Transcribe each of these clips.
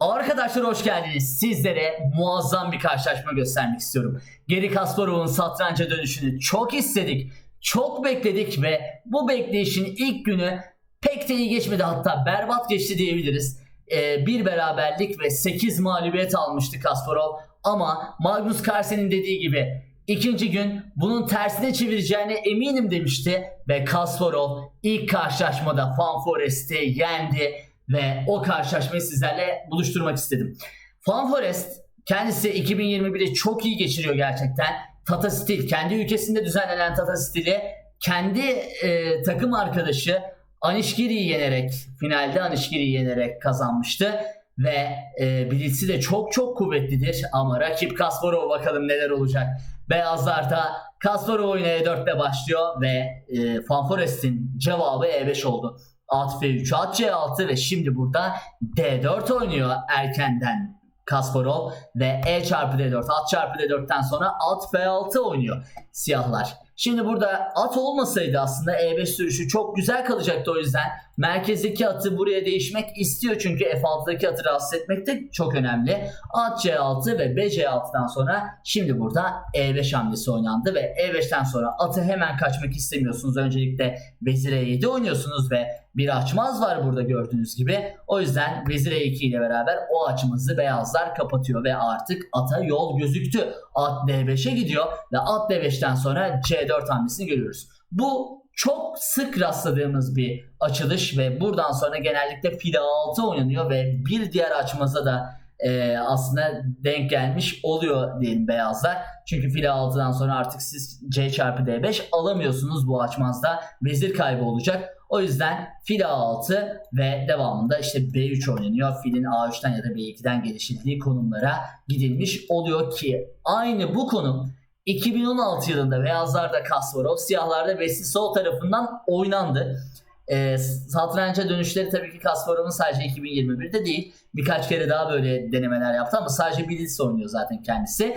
Arkadaşlar hoş geldiniz. Sizlere muazzam bir karşılaşma göstermek istiyorum. Geri Kasparov'un satranca dönüşünü çok istedik, çok bekledik ve bu bekleyişin ilk günü pek de iyi geçmedi hatta berbat geçti diyebiliriz. Ee, bir beraberlik ve 8 mağlubiyet almıştı Kasparov ama Magnus Carlsen'in dediği gibi ikinci gün bunun tersine çevireceğine eminim demişti ve Kasparov ilk karşılaşmada Fan Forest'i yendi ve o karşılaşmayı sizlerle buluşturmak istedim. Fan Forest kendisi 2021'i çok iyi geçiriyor gerçekten. Tata Steel kendi ülkesinde düzenlenen Tata Steel'i kendi e, takım arkadaşı Anişkiri'yi yenerek finalde Anişkiri'yi yenerek kazanmıştı ve e, bilgisi de çok çok kuvvetlidir ama rakip Kasparov bakalım neler olacak. Beyazlar da Kasparov oyuna E4'te başlıyor ve e, Fan Forest'in cevabı E5 oldu. At F3, at C6 ve şimdi burada D4 oynuyor erkenden Kasparov ve E çarpı D4, at çarpı D4'ten sonra at F6 oynuyor siyahlar. Şimdi burada at olmasaydı aslında E5 sürüşü çok güzel kalacaktı o yüzden. Merkezdeki atı buraya değişmek istiyor çünkü F6'daki atı rahatsız etmek de çok önemli. At C6 ve B C6'dan sonra şimdi burada E5 hamlesi oynandı ve E5'ten sonra atı hemen kaçmak istemiyorsunuz. Öncelikle Vezir E7 oynuyorsunuz ve bir açmaz var burada gördüğünüz gibi. O yüzden Vezir E2 ile beraber o açmazı beyazlar kapatıyor ve artık ata yol gözüktü. At D5'e gidiyor ve at D5'ten sonra C4 hamlesini görüyoruz. Bu çok sık rastladığımız bir açılış ve buradan sonra genellikle fil 6 oynanıyor ve bir diğer açmaza da e, aslında denk gelmiş oluyor diyelim beyazlar. Çünkü fil 6'dan sonra artık siz C çarpı D5 alamıyorsunuz bu açmazda. Vezir kaybı olacak. O yüzden fil A6 ve devamında işte B3 oynanıyor. Filin A3'ten ya da B2'den gelişildiği konumlara gidilmiş oluyor ki aynı bu konum 2016 yılında beyazlarda Kasparov, siyahlarda Vesli Sol tarafından oynandı. E, satranca dönüşleri tabii ki Kasparov'un sadece 2021'de değil. Birkaç kere daha böyle denemeler yaptı ama sadece Blitz oynuyor zaten kendisi.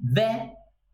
Ve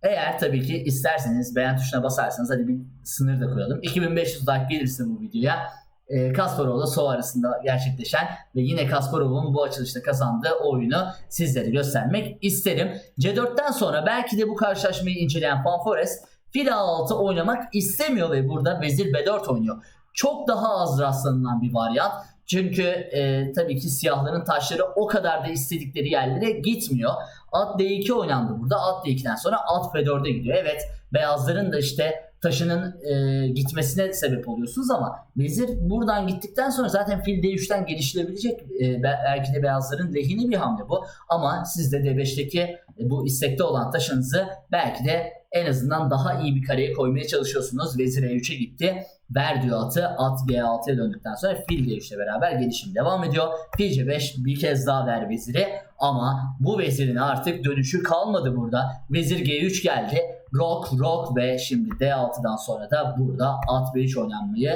eğer tabii ki isterseniz beğen tuşuna basarsanız hadi bir sınır da koyalım. 2500 like gelirse bu videoya e, Kasparov'la Sov arasında gerçekleşen ve yine Kasparov'un bu açılışta kazandığı oyunu sizlere göstermek isterim. C4'ten sonra belki de bu karşılaşmayı inceleyen Fanforest fil A6 oynamak istemiyor ve burada vezir B4 oynuyor. Çok daha az rastlanılan bir varyant. Çünkü e, tabii ki siyahların taşları o kadar da istedikleri yerlere gitmiyor. At D2 oynandı burada. At D2'den sonra at F4'e gidiyor. Evet beyazların da işte taşının e, gitmesine sebep oluyorsunuz ama vezir buradan gittikten sonra zaten fil D3'ten geliştirebilecek e, belki de beyazların lehine bir hamle bu. Ama siz de D5'teki e, bu istekte olan taşınızı belki de en azından daha iyi bir kareye koymaya çalışıyorsunuz. Vezir E3'e gitti. Ver diyor atı. At G6'ya döndükten sonra fil D3 ile beraber gelişim devam ediyor. Fil C5 bir kez daha ver veziri. Ama bu vezirin artık dönüşü kalmadı burada. Vezir G3 geldi. Rock, rock ve şimdi D6'dan sonra da burada at B3 oynanmayı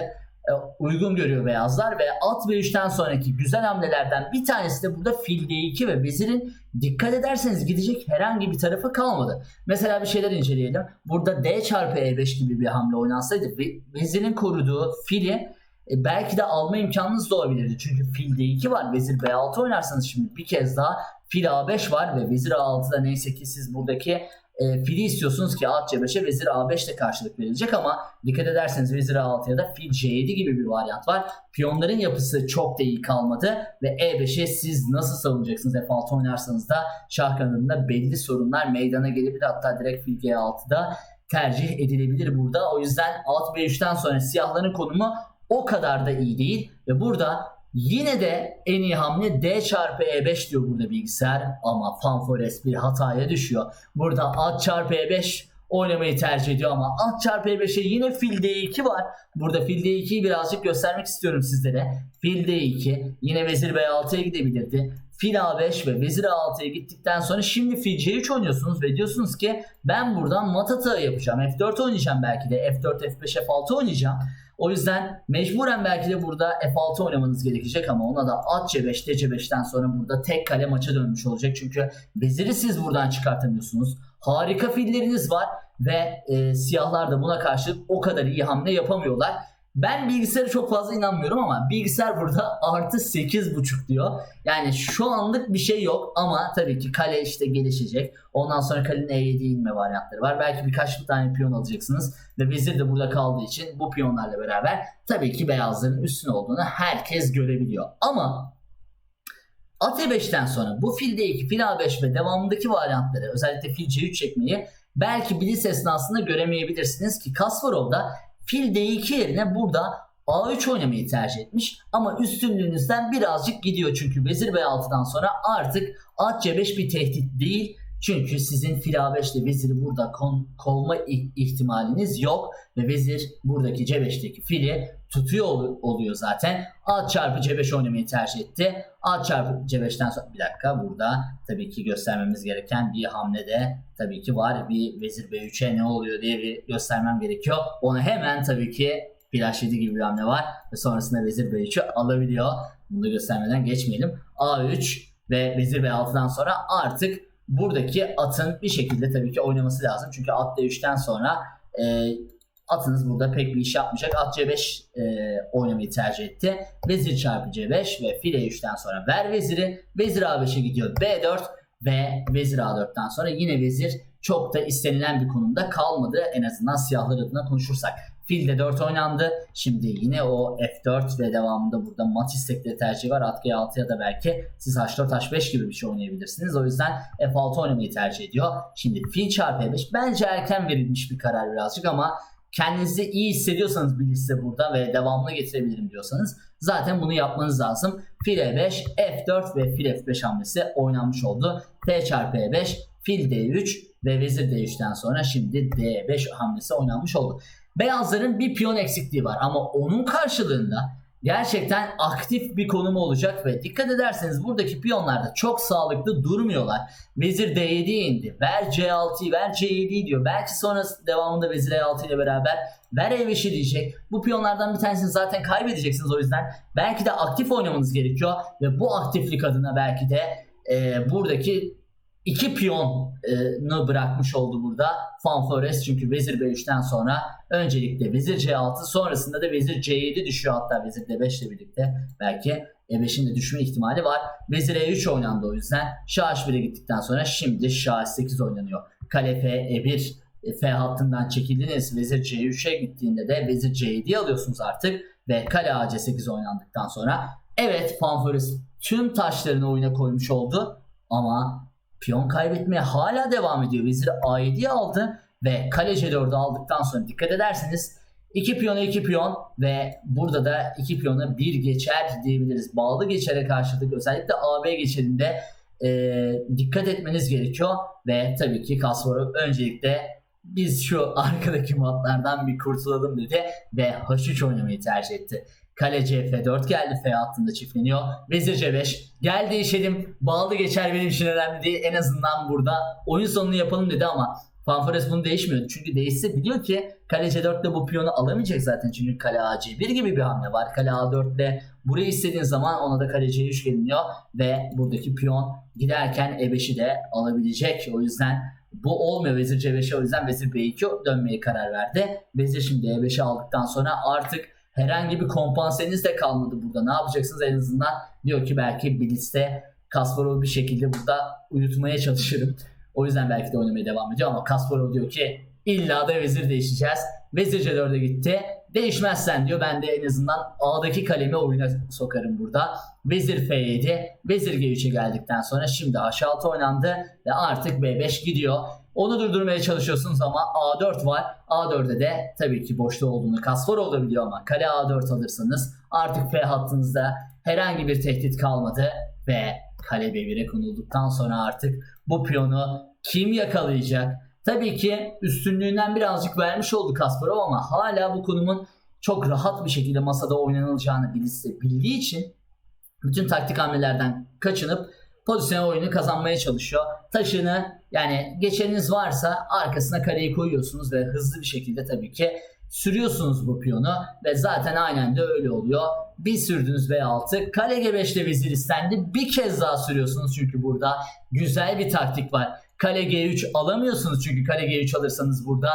e, uygun görüyor beyazlar ve at B3'ten sonraki güzel hamlelerden bir tanesi de burada fil D2 ve vezirin dikkat ederseniz gidecek herhangi bir tarafı kalmadı. Mesela bir şeyler inceleyelim. Burada D çarpı E5 gibi bir hamle oynansaydı vezirin koruduğu fili e, belki de alma imkanınız da olabilirdi. Çünkü fil D2 var. Vezir B6 oynarsanız şimdi bir kez daha fil A5 var ve vezir A6'da neyse ki siz buradaki e, fili istiyorsunuz ki at C5'e vezir A5 de karşılık verilecek ama dikkat ederseniz vezir A6 ya da fil C7 gibi bir varyant var. Piyonların yapısı çok da iyi kalmadı ve E5'e siz nasıl savunacaksınız F6 oynarsanız da şah kanadında belli sorunlar meydana gelebilir. Hatta direkt fil G6'da tercih edilebilir burada. O yüzden at B3'ten sonra siyahların konumu o kadar da iyi değil ve burada Yine de en iyi hamle D çarpı E5 diyor burada bilgisayar ama Fanfores bir hataya düşüyor. Burada at çarpı E5 oynamayı tercih ediyor ama at çarpı E5'e yine fil D2 var. Burada fil D2'yi birazcık göstermek istiyorum sizlere. Fil D2 yine vezir B6'ya gidebilirdi. Fil A5 ve vezir A6'ya gittikten sonra şimdi fil C3 oynuyorsunuz ve diyorsunuz ki ben buradan mat atağı yapacağım. F4 oynayacağım belki de. F4, F5, F6 oynayacağım. O yüzden mecburen belki de burada F6 oynamanız gerekecek ama ona da at C5, D5'ten sonra burada tek kale maça dönmüş olacak. Çünkü veziri siz buradan çıkartamıyorsunuz. Harika filleriniz var ve e, siyahlar da buna karşılık o kadar iyi hamle yapamıyorlar. Ben bilgisayara çok fazla inanmıyorum ama bilgisayar burada artı 8.5 diyor. Yani şu anlık bir şey yok ama tabii ki kale işte gelişecek. Ondan sonra kalenin E7 inme varyantları var. Belki birkaç bir tane piyon alacaksınız. Ve vezir de burada kaldığı için bu piyonlarla beraber tabii ki beyazların üstün olduğunu herkes görebiliyor. Ama At E5'ten sonra bu fil D2, fil A5 ve devamındaki varyantları özellikle fil C3 çekmeyi belki Blitz esnasında göremeyebilirsiniz ki Kasparov da fil D2 yerine burada A3 oynamayı tercih etmiş ama üstünlüğünüzden birazcık gidiyor. Çünkü vezir B6'dan sonra artık at C5 bir tehdit değil. Çünkü sizin fil A5 ile veziri burada kon, kovma ih- ihtimaliniz yok. Ve vezir buradaki C5'teki fili tutuyor ol- oluyor zaten. At çarpı C5 oynamayı tercih etti. At çarpı C5'ten sonra bir dakika burada tabii ki göstermemiz gereken bir hamle de tabii ki var. Bir vezir B3'e ne oluyor diye bir göstermem gerekiyor. Onu hemen tabii ki flash 7 gibi bir hamle var ve sonrasında vezir B3'ü alabiliyor. Bunu da göstermeden geçmeyelim. A3 ve vezir B6'dan sonra artık buradaki atın bir şekilde tabii ki oynaması lazım. Çünkü at D3'ten sonra e, atınız burada pek bir iş yapmayacak. At C5 e, oynamayı tercih etti. Vezir çarpı C5 ve file 3'ten sonra ver veziri. Vezir A5'e gidiyor B4 ve vezir A4'ten sonra yine vezir çok da istenilen bir konumda kalmadı. En azından siyahlar adına konuşursak. Fil de 4 oynandı. Şimdi yine o F4 ve devamında burada mat istekleri tercihi var. At G6 ya da belki siz H4 H5 gibi bir şey oynayabilirsiniz. O yüzden F6 oynamayı tercih ediyor. Şimdi fil çarpı E5 bence erken verilmiş bir karar birazcık ama kendinizi iyi hissediyorsanız bir liste burada ve devamlı getirebilirim diyorsanız zaten bunu yapmanız lazım. Fil E5, F4 ve fil F5 hamlesi oynanmış oldu. F çarpı E5, fil D3 ve vezir D3'ten sonra şimdi D5 hamlesi oynanmış oldu. Beyazların bir piyon eksikliği var ama onun karşılığında gerçekten aktif bir konumu olacak ve dikkat ederseniz buradaki piyonlar da çok sağlıklı durmuyorlar. Vezir D7'ye indi. Ver C6'yı, ver C7'yi diyor. Belki sonra devamında vezir E6 ile beraber ver E5'i diyecek. Bu piyonlardan bir tanesini zaten kaybedeceksiniz o yüzden. Belki de aktif oynamanız gerekiyor ve bu aktiflik adına belki de e, buradaki iki piyonu bırakmış oldu burada Fanfores çünkü vezir B3'ten sonra öncelikle vezir C6 sonrasında da vezir C7 düşüyor hatta vezir D5 ile birlikte belki E5'in de düşme ihtimali var. Vezir E3 oynandı o yüzden Şah H1'e gittikten sonra şimdi Şah H8 oynanıyor. Kale F E1 e, F hattından çekildiniz. Vezir C3'e gittiğinde de vezir C7'yi alıyorsunuz artık ve kale AC8 oynandıktan sonra evet Fanfores tüm taşlarını oyuna koymuş oldu ama piyon kaybetmeye hala devam ediyor. Vezir A7'yi aldı ve kale C4'ü aldıktan sonra dikkat ederseniz 2 piyona 2 piyon ve burada da 2 piyona 1 geçer diyebiliriz. Bağlı geçere karşılık özellikle AB geçerinde e, dikkat etmeniz gerekiyor ve tabii ki Kasparov öncelikle biz şu arkadaki matlardan bir kurtulalım dedi ve H3 oynamayı tercih etti. Kale CF4 geldi. F hattında çiftleniyor. Vezir C5. Gel değişelim. Bağlı geçer benim için önemli değil. En azından burada oyun sonunu yapalım dedi ama Fanfores bunu değişmiyor. Çünkü değişse biliyor ki kale C4 ile bu piyonu alamayacak zaten. Çünkü kale AC1 gibi bir hamle var. Kale A4 ile burayı istediğin zaman ona da kale C3 geliniyor. Ve buradaki piyon giderken E5'i de alabilecek. O yüzden bu olmuyor vezir C5'e o yüzden vezir B2 dönmeye karar verdi. Vezir şimdi E5'i aldıktan sonra artık herhangi bir kompanseniz de kalmadı burada. Ne yapacaksınız en azından? Diyor ki belki Blitz'te Kasparov'u bir şekilde burada uyutmaya çalışırım. O yüzden belki de oynamaya devam ediyor ama Kasparov diyor ki illa da vezir değişeceğiz. Vezir C4'e gitti. Değişmezsen diyor ben de en azından A'daki kalemi oyuna sokarım burada. Vezir F7, Vezir G3'e geldikten sonra şimdi H6 oynandı ve artık B5 gidiyor. Onu durdurmaya çalışıyorsunuz ama A4 var. A4'de de tabii ki boşta olduğunu Kasparov da biliyor ama kale A4 alırsanız artık F hattınızda herhangi bir tehdit kalmadı ve kale B1'e konulduktan sonra artık bu piyonu kim yakalayacak? Tabii ki üstünlüğünden birazcık vermiş oldu Kasparov ama hala bu konumun çok rahat bir şekilde masada oynanılacağını bilse- bildiği için bütün taktik hamlelerden kaçınıp pozisyon oyunu kazanmaya çalışıyor. Taşını yani geçeniniz varsa arkasına kareyi koyuyorsunuz ve hızlı bir şekilde tabii ki sürüyorsunuz bu piyonu ve zaten aynen de öyle oluyor. Bir sürdünüz B6 kale G5'te vezir istendi bir kez daha sürüyorsunuz çünkü burada güzel bir taktik var. Kale G3 alamıyorsunuz çünkü kale G3 alırsanız burada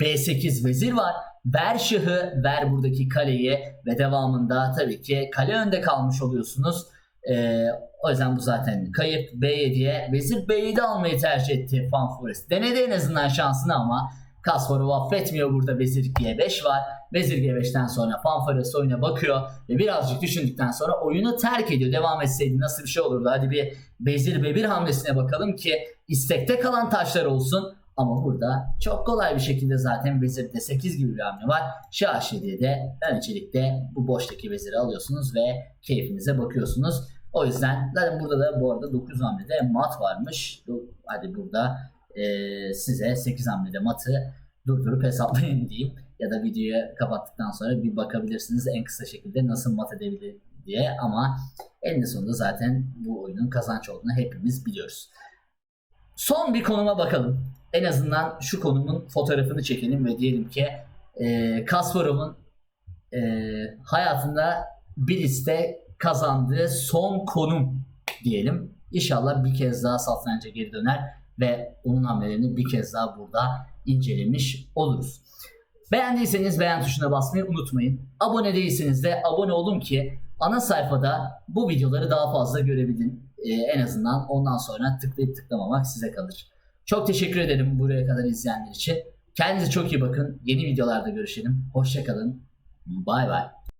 B8 vezir var. Ver şahı, ver buradaki kaleyi ve devamında tabii ki kale önde kalmış oluyorsunuz. Ee, o yüzden bu zaten kayıp B7'ye vezir B7 almayı tercih etti Fan Forest. Denedi en azından şansını ama Kasparov affetmiyor burada vezir G5 var. Vezir G5'ten sonra Fan Forest oyuna bakıyor ve birazcık düşündükten sonra oyunu terk ediyor. Devam etseydi nasıl bir şey olurdu? Hadi bir vezir B1 hamlesine bakalım ki istekte kalan taşlar olsun. Ama burada çok kolay bir şekilde zaten vezir D8 gibi bir hamle var. Şah H7'ye de öncelikle bu boştaki veziri alıyorsunuz ve keyfinize bakıyorsunuz. O yüzden zaten burada da bu arada 9 hamlede mat varmış. Hadi burada eee, size 8 hamlede matı durdurup hesaplayın diyeyim. Ya da videoyu kapattıktan sonra bir bakabilirsiniz en kısa şekilde nasıl mat edebilir diye. Ama eninde sonunda zaten bu oyunun kazanç olduğunu hepimiz biliyoruz. Son bir konuma bakalım. En azından şu konumun fotoğrafını çekelim ve diyelim ki e, Kasparov'un e, hayatında bir liste kazandığı son konum diyelim. İnşallah bir kez daha satranca geri döner ve onun hamlelerini bir kez daha burada incelemiş oluruz. Beğendiyseniz beğen tuşuna basmayı unutmayın. Abone değilseniz de abone olun ki ana sayfada bu videoları daha fazla görebilin. Ee, en azından ondan sonra tıklayıp tıklamamak size kalır. Çok teşekkür ederim buraya kadar izleyenler için. Kendinize çok iyi bakın. Yeni videolarda görüşelim. Hoşçakalın. Bay bay.